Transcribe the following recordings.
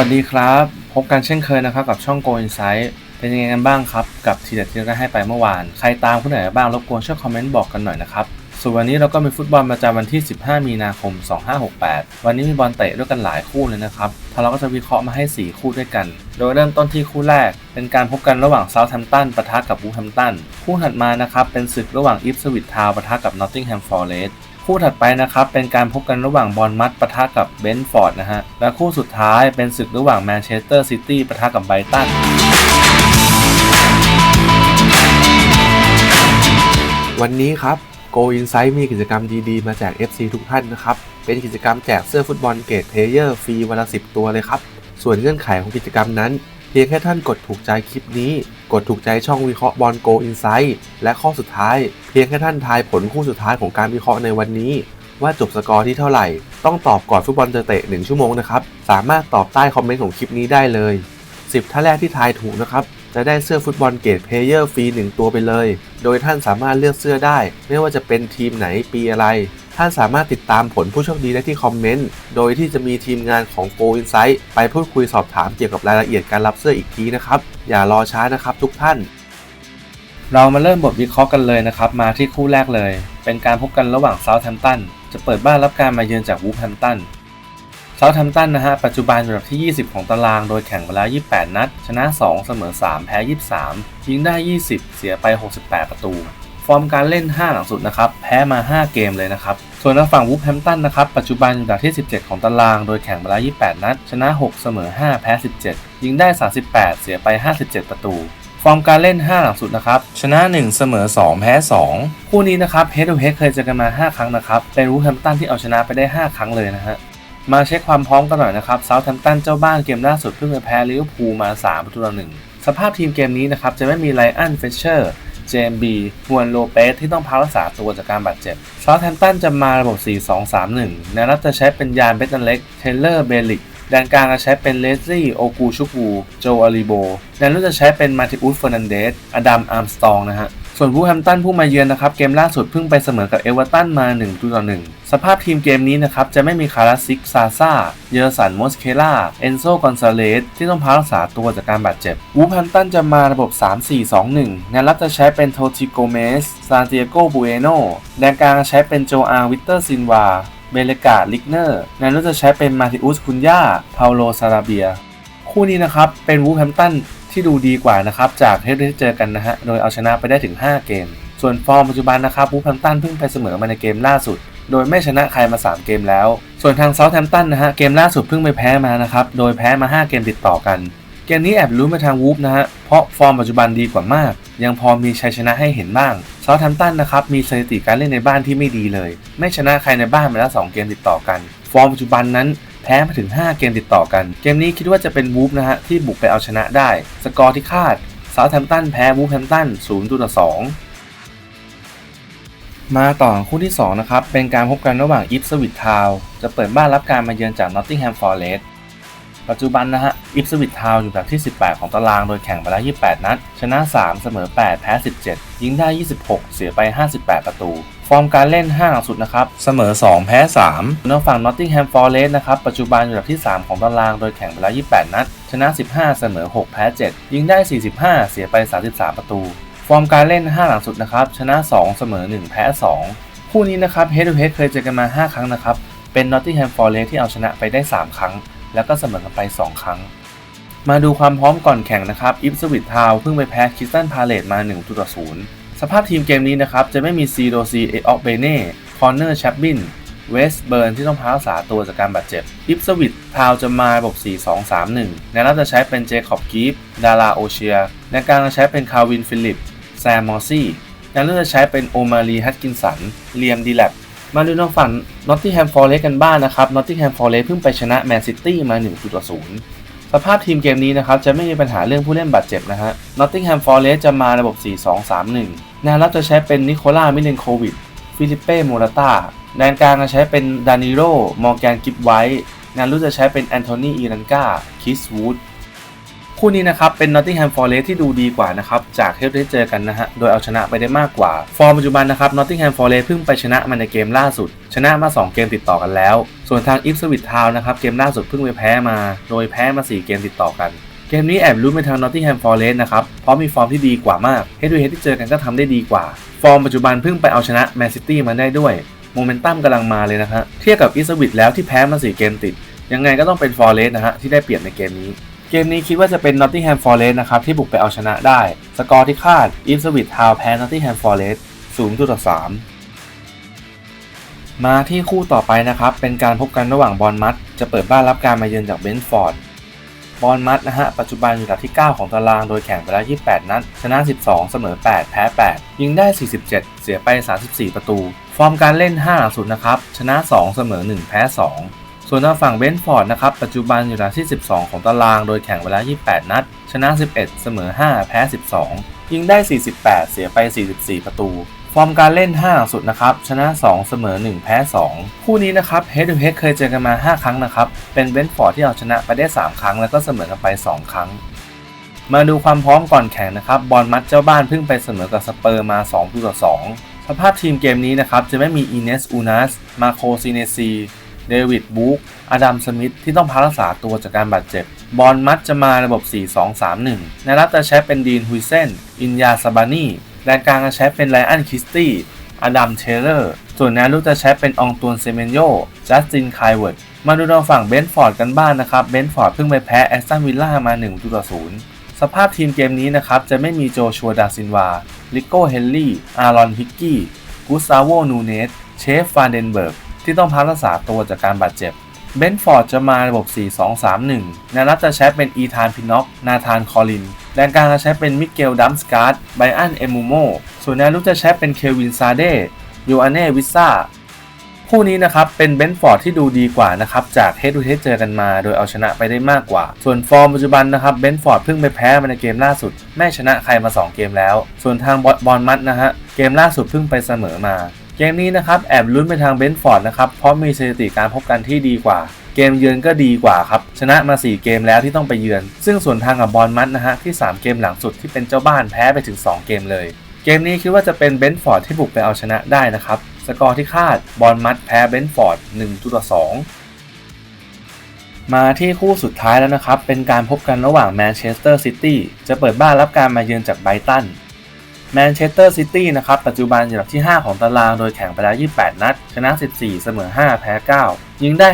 วัสดีครับ พบกันเช่นเคยนะครับกับช่อง Go Insight เป็นยังไงกันบ้างครับ กับทีเด็ดที่เราได้ให้ไปเมื่อวาน ใครตามผู้ไหนบ้างรบกวนช่วยคอมเมนต์บอกกันหน่อยนะครับส่วนวันนี้เราก็มีฟุตบอลประจำวันที่ 15 มีนาคม 2568 วันนี้มีบอลเตะด้วยกันหลายคู่เลยนะครับทางเราก็จะวิเคราะห์มาให้ 4 คู่ด้วยกัน โดยเริ่มต้นที่คู่แรก เป็นการพบกันระหว่างเซาท์แฮมป์ตันปะทะกับวูแฮมป์ตัน คู่ถัดมานะครับ เป็นศึกระหว่างอิฟสวิตทาวปะทะกับนอตติงแฮมฟอร์เรสต์ คู่ถัดไปนะครับเป็นการพบกันระหว่างบอลมัดปะทะกับเบนฟอร์ดนะฮะ และคู่สุดท้ายเป็นศึกระหว่างแมนเชสเตอร์ซิตี้ปะทะกับไบตันวันนี้ครับ Go Insight มีกิจกรรมดีๆ มาแจก FC ทุกท่านนะครับ เป็นกิจกรรมแจกเสื้อฟุตบอลเกรดเพลเยอร์ฟรีวันละ10 ตัวเลยครับ ส่วนเงื่อนไขของกิจกรรมนั้น พียงแค่ท่านกดถูกใจคลิปนี้ กดถูกใจช่องวิเคราะห์บอล Go Insight และข้อสุดท้าย เพียงแค่ท่านทายผลคู่สุดท้ายของการวิเคราะห์ในวันนี้ ว่าจบสกอร์ที่เท่าไหร่ ต้องตอบก่อนฟุตบอลจะเตะ 1 ชั่วโมงนะครับ สามารถตอบใต้คอมเมนต์ของคลิปนี้ได้เลย 10 ท่านแรกที่ทายถูกนะครับ จะได้เสื้อฟุตบอลเกรดเพลเยอร์ฟรี1ตัวไปเลย โดยท่านสามารถเลือกเสื้อได้ ไม่ว่าจะเป็นทีมไหนปีอะไร ท่านสามารถติดตามผลผู้โชคดีได้ที่คอมเมนต์ โดยที่จะมีทีมงานของ Go Insight ไปพูดคุยสอบถามเกี่ยวกับรายละเอียดการรับเสื้ออีกทีนะครับ อย่ารอช้านะครับทุกท่าน เรามาเริ่มบทวิเคราะห์กันเลยนะครับ มาที่คู่แรกเลย เป็นการพบกันระหว่างเซาท์แฮมป์ตันจะเปิดบ้านรับการมาเยือนจากวูฟแฮมป์ตันเซาท์แฮมป์ตันนะฮะ ปัจจุบันอยู่อันดับที่ 20 ของตาราง โดยแข่งไปแล้ว 28 นัด ชนะ 2 เสมอ 3 แพ้ 23 ยิงได้ 20 เสียไป 68 ประตู ฟอร์มการเล่น 5 หลังสุดนะครับ แพ้มา 5 เกมเลยนะครับ ส่วนทางฝั่งวูฟแฮมตันนะครับ ปัจจุบันอยู่อันดับที่ 17 ของตาราง โดยแข่งไปแล้ว 28 นัด ชนะ 6 เสมอ 5 แพ้ 17 ยิงได้ 38 เสียไป 57 ประตู ฟอร์มการเล่น 5 หลังสุดนะครับ ชนะ 1 เสมอ 2 แพ้ 2 คู่นี้นะครับ Head to Head เคยเจอกันมา 5 ครั้งนะครับ เป็นวูฟแฮมตันที่เอาชนะไปได้ 5 ครั้งเลยนะฮะมาเช็คความพร้อมกันหน่อยนะครับเซาท์แฮมป์ตันเจ้าบ้านเกมล่าสุดเพิ่งไปแพ้ลิเวอร์พูลมา3ประตูต่อหนึ่งสภาพทีมเกมนี้นะครับจะไม่มีไลอันเฟเชอร์ เจมบีฮวนโลเปสที่ต้องพักรักษาตัวจากการบาดเจ็บซาท์แทมตันจะมาระบบ 4-2-3-1แนวรับจะใช้เป็นยานเบตันเล็ก เทเลอร์เบลิกแดนกลางจะใช้เป็นเลสลี่โอกูชุกูโจอาริโบแดนลุกจะใช้เป็นมาติอุสเฟอร์นันเดสอดัมอาร์มสตองนะฮะ ส่วนวูแฮมตันผู้มาเยือนนะครับเกมล่าสุดเพิ่งไปเสมอกับเอเวอร์ตันมา1ตัวต่อ1สภาพทีมเกมนี้นะครับจะไม่มีคาราซิกซาซาเยอร์สันมอสเคล่าเอนโซกอนซาเลสที่ต้องพักรักษาตัวจากการบาดเจ็บวูแฮมตันจะมาระบบ 3-4-2-1แนวรับจะใช้เป็นโทติโกเมสซานติเอโกบูเอโนแดนกลางใช้เป็นโจอาวิเตอร์ซินวาเบเลกาลิกเนอร์แนวรับจะใช้เป็นมาติอุสคุนยาพาโลซาราเบีย คู่นี้นะครับเป็นวูแฮมตัน ที่ดูดีกว่านะครับจากเทปที่เจอกันนะฮะโดยเอาชนะไปได้ถึง 5 เกม ส่วนฟอร์มปัจจุบันนะครับวูแฮมตันเพิ่งไปเสมอมาในเกมล่าสุด โดยไม่ชนะใครมา 3 เกมแล้ว ส่วนทางเซาท์แฮมป์ตันนะฮะเกมล่าสุดเพิ่งไปแพ้มานะครับโดยแพ้มา 5 เกมติดต่อกันเกมนี้แอบลุ้นไปทางวูฟนะฮะ เพราะฟอร์มปัจจุบันดีกว่ามาก ยังพอมีชัยชนะให้เห็นบ้างเซาท์แฮมป์ตันนะครับ มีสถิติการเล่นในบ้านที่ไม่ดีเลย ไม่ชนะใครในบ้านมาแล้ว 2 เกมติดต่อกัน ฟอร์มปัจจุบันนั้น แพ้มาถึง 5 เกมติดต่อกัน เกมนี้คิดว่าจะเป็นวูฟนะฮะที่บุกไปเอาชนะได้ สกอร์ที่คาดเซาท์แฮมป์ตันแพ้วูฟแฮมป์ตัน0ต่อ2มาต่อคู่ที่ 2 นะครับ เป็นการพบกันระหว่างอิฟสวิตทาวจะเปิดบ้านรับการมาเยือนจากนอตติงแฮมฟอร์เรสปัจจุบันนะฮะอิฟสวิตทาวอยู่อันดับที่ 18 ของตารางโดยแข่งไปแล้ว 28 นัด ชนะ 3 เสมอ 8 แพ้ 17 ยิงได้ 26 เสียไป 58 ประตู ฟอร์มการเล่น 5 หลังสุดนะครับ เสมอ 2 แพ้3นอฝั่งนอตติงแฮมฟอร์เรสต์นะครับ ปัจจุบันอยู่อันดับที่ 3 ของตาราง โดยแข่งไปแล้ว 28 นัด ชนะ 15 เสมอ 6 แพ้ 7 ยิงได้ 45 เสียไป 33 ประตู ฟอร์มการเล่น 5 หลังสุดนะครับ ชนะ 2 เสมอ 1 แพ้ 2 คู่นี้นะครับ Head to Head เคยเจอกันมา 5 ครั้งนะครับ เป็น Nottingham Forest ที่เอาชนะไปได้ 3 ครั้ง แล้วก็เสมอกันไป 2 ครั้ง มาดูความพร้อมก่อนแข่งนะครับ อิฟสวิตทาวเพิ่งไปแพ้คิสตันพาเลตมา1ต่อ0 สภาพทีมเกมนี้นะครับ จะไม่มีซีโดซีเอออกเบเน่คอนเนอร์แชปบินเวสเบิร์นที่ต้องพักรักษาตัวจากการบาดเจ็บอิฟสวิตทาวจะมาระบบ 4-2-3-1 ในรับจะใช้เป็นเจคอบกีฟดาราโอเชีย ในกางจะใช้เป็นคาวินฟิลิปแซมมอร์ซี่ในเลือกจะใช้เป็นโอมารีฮัตกินสันเลียมดีแลบมาดูทางฝั่งนอตติแฮมฟอร์เรสกันบ้างนะครับนอตติแฮมฟอร์เรสเพิ่งไปชนะแมนซิตี้มา 1.0 สภาพทีมเกมนี้นะครับ จะไม่มีปัญหาเรื่องผู้เล่นบาดเจ็บนะฮะนอตติแฮมฟอร์เรสจะมาระบบ 4-2-3-1 แนวรับจะใช้เป็นนิโคล่ามิเลนโควิดฟิลิปเป้โมราตาแดนกลางจะใช้เป็นดานิโรมอร์แกนกิฟไวท์แนวรุกจะใช้เป็นแอนโทนีอีรันกาคิสวูดคู่นี้นะครับเป็น Nottingham Forest ที่ดูดีกว่านะครับจากที่ได้เจอกันนะฮะโดยเอาชนะไปได้มากกว่า ฟอร์มปัจจุบันนะครับ Nottingham Forest เพิ่งไปชนะมาในเกมล่าสุด ชนะมา 2 เกมติดต่อกันแล้ว ส่วนทาง Ipswich Town นะครับเกมล่าสุดเพิ่งไปแพ้มา โดยแพ้มา 4 เกมติดต่อกัน เกมนี้แอบลุ้นไปทาง Nottingham Forest นะครับ เพราะมีฟอร์มที่ดีกว่ามากเฮดดูเฮดที่เจอกันก็ทำได้ดีกว่า ฟอร์มปัจจุบันเพิ่งไปเอาชนะแมนซิตี้มาได้ด้วยโมเมนตัมกำลังมาเลยนะฮะเทียบกับอิสวิตแล้วที่แพ้มา4เกมติด ยังไงก็ต้องเป็น Forest นะฮะที่ได้เปรียบในเกมนี้เกมนี้คิดว่าจะเป็น Nottingham Forest นะครับที่บุกไปเอาชนะได้ สกอร์ที่คาด Ipswich Town แพ้ Nottingham Forest 0ต่อ3มาที่คู่ต่อไปนะครับ เป็นการพบกันระหว่างบอลมัด จะเปิดบ้านรับการมาเยือนจากเบนฟอร์ด บอลมัดนะฮะ ปัจจุบันอยู่อันดับที่ 9 ของตารางโดยแข่งไปแล้ว 28 นัด ชนะ 12 เสมอ 8 แพ้ 8 ยิงได้ 47 เสียไป 34 ประตู ฟอร์มการเล่น 5 หลังสุดนะครับ ชนะ 2 เสมอ 1 แพ้ 2 ส่วนทางฝั่งเบนฟอร์ดนะครับ ปัจจุบันอยู่อันดับที่ 12 ของตารางโดยแข่งไปแล้ว 28 นัด ชนะ 11 เสมอ 5 แพ้ 12 ยิงได้ 48 เสียไป 44 ประตู ฟอร์มการเล่น 5 หลังสุดนะครับ ชนะ 2 เสมอ 1 แพ้ 2 คู่นี้นะครับ Head to Head เคยเจอกันมา 5 ครั้งนะครับ เป็นเบนฟอร์ดที่เอาชนะไปได้ 3 ครั้ง แล้วก็เสมอกันไป 2 ครั้ง มาดูความพร้อมก่อนแข่งนะครับ บอลมัดเจ้าบ้านเพิ่งไปเสมอกับสเปอร์มา2ต่อ2สภาพทีมเกมนี้นะครับ จะไม่มีอีเนสอูนัส มาโคซิเนซี เดวิดบุ๊กอดัมสมิธที่ต้องพักรักษาตัวจากการบาดเจ็บ บอลมัดจะมาระบบ 4-2-3-1ในรับจะใช้เป็นดีนฮุยเซน อินยาซาบานี แดนกลางจะใช้เป็นไลอันคิสตี้อดัมเทเลอร์ ส่วนแนวลุกจะใช้เป็นองตวนเซเมนโยจัสตินไคเวิร์ด มาดูทางฝั่งเบนฟอร์ดกันบ้างนะครับ เบนฟอร์ดเพิ่งไปแพ้แอสตันวิลล่ามา1ต่อ0สภาพทีมเกมนี้นะครับ จะไม่มีโจชัวดาซินวา ลิโก้เฮนรี่ อารอนฮิกกี้กุสซาโวนูเนส เชฟฟานเดนเบิร์ก ที่ต้องพักรักษาตัวจากการบาดเจ็บ เบนฟอร์ดจะมาระบบ 4-2-3-1ในรับจะใช้เป็นอีธานพิน็อก นาธานคอลิน แดนกลางจะใช้เป็นมิเกลดัมสการ์ด ไบอันเอมูโม ส่วนแนวลุกจะใช้เป็นเควินซาเดยูอาเน่วิซ่า คู่นี้นะครับเป็นเบนฟอร์ดที่ดูดีกว่านะครับจากเฮดทูเฮดเจอกันมา โดยเอาชนะไปได้มากกว่า ส่วนฟอร์มปัจจุบันนะครับเบนฟอร์ดเพิ่งไปแพ้มาในเกมล่าสุด ไม่ชนะใครมา 2 เกมแล้ว ส่วนทางบอลมัดนะฮะเกมล่าสุดเพิ่งไปเสมอมา เกมนี้นะครับแอบลุ้นไปทางเบนฟอร์ดนะครับเพราะมีสถิติการพบกันที่ดีกว่า เกมเยือนก็ดีกว่าครับชนะมา 4 เกมแล้วที่ต้องไปเยือน ซึ่งส่วนทางกับบอลมัดนะฮะที่ 3 เกมหลังสุดที่เป็นเจ้าบ้านแพ้ไปถึง 2 เกมเลย เกมนี้คิดว่าจะเป็นเบนฟอร์ดที่บุกไปเอาชนะได้นะครับสกอร์ที่คาดบอลมัดแพ้เบนฟอร์ด1ต่อ2มาที่คู่สุดท้ายแล้วนะครับ เป็นการพบกันระหว่างแมนเชสเตอร์ซิตี้จะเปิดบ้านรับการมาเยือนจากไบรตัน แมนเชสเตอร์ซิตี้นะครับปัจจุบันอยู่อันดับที่ 5 ของตารางโดยแข่งไปแล้ว 28 นัด ชนะ 14 เสมอ 5 แพ้ 9 ยิงได้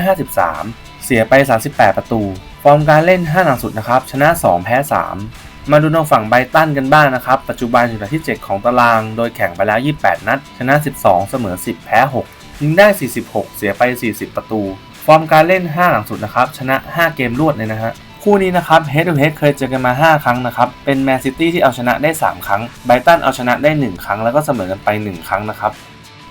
53 เสียไป 38 ประตู ฟอร์มการเล่น 5หลังสุดนะครับ ชนะ 2 แพ้ 3 มาดูทางฝั่งไบรตันกันบ้างนะครับ ปัจจุบันอยู่อันดับที่ 7 ของตารางโดยแข่งไปแล้ว 28 นัด ชนะ 12 เสมอ 10 แพ้ 6 ยิงได้ 46 เสียไป 40 ประตู ฟอร์มการเล่น 5 หลังสุดนะครับ ชนะ 5 เกมรวดเลยนะฮะ คู่นี้นะครับ Head to Head เคยเจอกันมา 5 ครั้งนะครับ เป็นแมนซิตี้ที่เอาชนะได้ 3 ครั้งไบตันเอาชนะได้ 1 ครั้ง แล้วก็เสมอกันไป 1 ครั้งนะครับ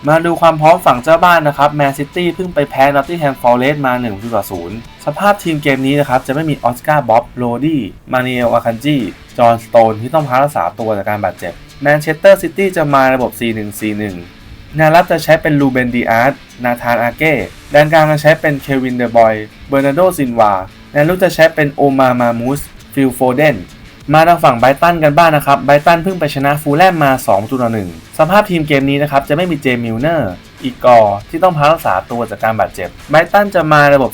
มาดูความพร้อมฝั่งเจ้าบ้านนะครับแมนซิตี้เพิ่งไปแพ้นอตติแฮมฟอร์เรสมา1ต่อ0สภาพทีมเกมนี้นะครับ จะไม่มีออสการ์บ๊อบโรดี้มาเนลอาคันจีจอห์นสโตนที่ต้องพักรักษาตัวจากการบาดเจ็บแมนเชสเตอร์ซิตี้จะมาระบบ 4-1-4-1นวรับจะใช้เป็นลูเบนดีอาร์ตนาธานอาเก้แดนกลางจะใช้เป็นเควินเดอร์บอย เบอร์นาโดซินวา แนวลุกจะใช้เป็นโอมามามูสฟิลโฟเดนมาทางฝั่งไบรตันกันบ้างนะครับ ไบรตันเพิ่งไปชนะฟูลแลมมา2ต่อ1สภาพทีมเกมนี้นะครับ จะไม่มีเจมิลเนอร์ อีกอร์ที่ต้องพักรักษาตัวจากการบาดเจ็บ ไบรตันจะมาระบบ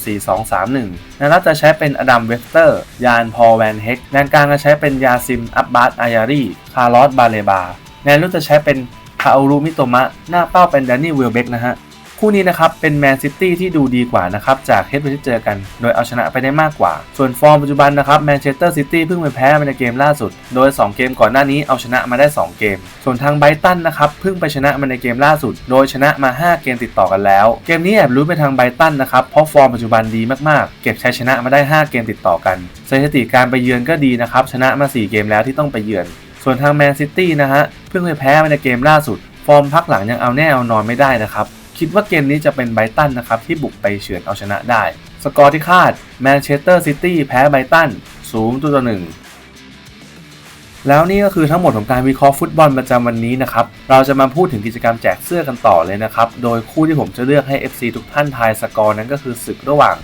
4-2-3-1แนวรับจะใช้เป็นอดัมเวสเตอร์ ยานพอลแวนเฮกแดนกลางจะใช้เป็นยาซิม อับบาสอายารีคาร์ลอส บาเลบา แนวลุกจะใช้เป็นคาอูรุมิโตมะ หน้าเป้าเป็นแดนนี่วิลเบกนะฮะ คู่นี้นะครับเป็นแมนซิตี้ที่ดูดีกว่านะครับจากเฮดที่เจอกัน โดยเอาชนะไปได้มากกว่า ส่วนฟอร์มปัจจุบันนะครับแมนเชสเตอร์ซิตี้เพิ่งไปแพ้มาในเกมล่าสุด โดย 2 เกมก่อนหน้านี้เอาชนะมาได้ 2 เกม ส่วนทางไบรตันนะครับเพิ่งไปชนะมาในเกมล่าสุด โดยชนะมา 5 เกมติดต่อกันแล้ว เกมนี้แอบรู้ไปทางไบรตันนะครับเพราะฟอร์มปัจจุบันดีมากๆ เก็บชัยชนะมาได้ 5 เกมติดต่อกันสถิติการไปเยือนก็ดีนะครับชนะมา 4 เกมแล้วที่ต้องไปเยือน ส่วนทางแมนซิตี้นะฮะเพิ่งไปแพ้มาในเกมล่าสุด ฟอร์มพักหลังยังเอาแน่เอานอนไม่ได้นะครับ คิดว่าเกมนี้จะเป็นไบรตันนะครับที่บุกไปเฉือนเอาชนะได้ สกอร์ที่คาดแมนเชสเตอร์ซิตี้แพ้ไบรตัน0ต่อ1แล้วนี่ก็คือทั้งหมดของการวิเคราะห์ฟุตบอลประจำวันนี้นะครับ เราจะมาพูดถึงกิจกรรมแจกเสื้อกันต่อเลยนะครับ โดยคู่ที่ผมจะเลือกให้ FC ทุกท่านทายสกอร์นั้นก็คือศึกระหว่าง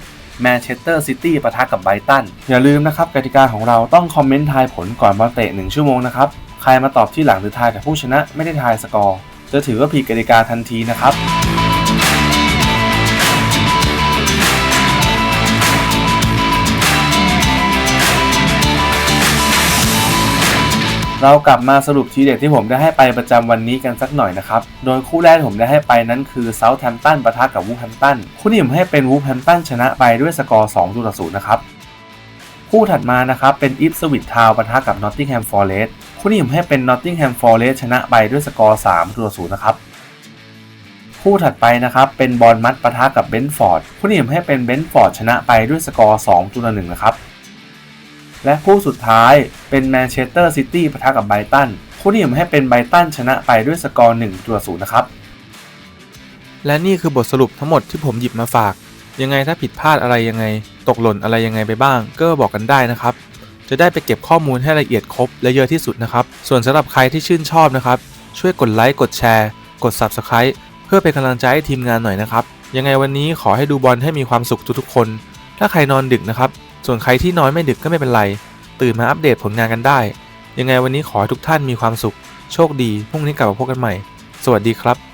แมนเชสเตอร์ซิตี้ปะทะกับไบรตัน อย่าลืมนะครับกติกาของเราต้องคอมเมนต์ทายผลก่อนบอลเตะ1ชั่วโมงนะครับ ใครมาตอบที่หลังหรือทายกับผู้ชนะไม่ได้ทายสกอร์ จะถือว่าผิดกติกาทันทีนะครับเรากลับมาสรุปทีเด็ดที่ผมได้ให้ไปประจำวันนี้กันสักหน่อยนะครับ โดยคู่แรกผมได้ให้ไปนั้นคือเซาท์แฮมป์ตันปะทะกับวูฟแฮมป์ตัน คู่นี้ผมให้เป็นวูฟแฮมป์ตันชนะไปด้วยสกอร์2ต่อ0นะครับ คู่ถัดมานะครับเป็นอิฟสวิตทาวปะทะกับนอตติงแฮมฟอร์เรส คู่นี้ผมให้เป็นนอตติงแฮมฟอร์เรสชนะไปด้วยสกอร์3ต่อ0นย์นะครับ คู่ถัดไปนะครับ เป็นบอลมัดปะทะกับเบนฟอร์ดคู่นี้ผมให้เป็นเบนฟอร์ดชนะไปด้วยสกอร์2ต่อ1นะครับ และคู่สุดท้ายเป็นแมนเชสเตอร์ซิตี้ปะทะกับไบตันคู่นี้ผมให้เป็นไบตันชนะไปด้วยสกอร์1ต่อ0นะครับ และนี่คือบทสรุปทั้งหมดที่ผมหยิบมาฝาก ยังไงถ้าผิดพลาดอะไรยังไง ตกหล่นอะไรยังไงไปบ้าง ก็บอกกันได้นะครับ จะได้ไปเก็บข้อมูลให้ละเอียดครบและเยอะที่สุดนะครับ ส่วนสำหรับใครที่ชื่นชอบนะครับ ช่วยกดไลค์กดแชร์ กด Subscribe เพื่อเป็นกำลังใจให้ทีมงานหน่อยนะครับ ยังไงวันนี้ขอให้ดูบอลให้มีความสุขทุกๆคน ถ้าใครนอนดึกนะครับ ส่วนใครที่นอนไม่ดึกก็ไม่เป็นไร ตื่นมาอัปเดตผลงานกันได้ ยังไงวันนี้ขอให้ทุกท่านมีความสุข โชคดีพรุ่งนี้กลับมาพบกันใหม่ สวัสดีครับ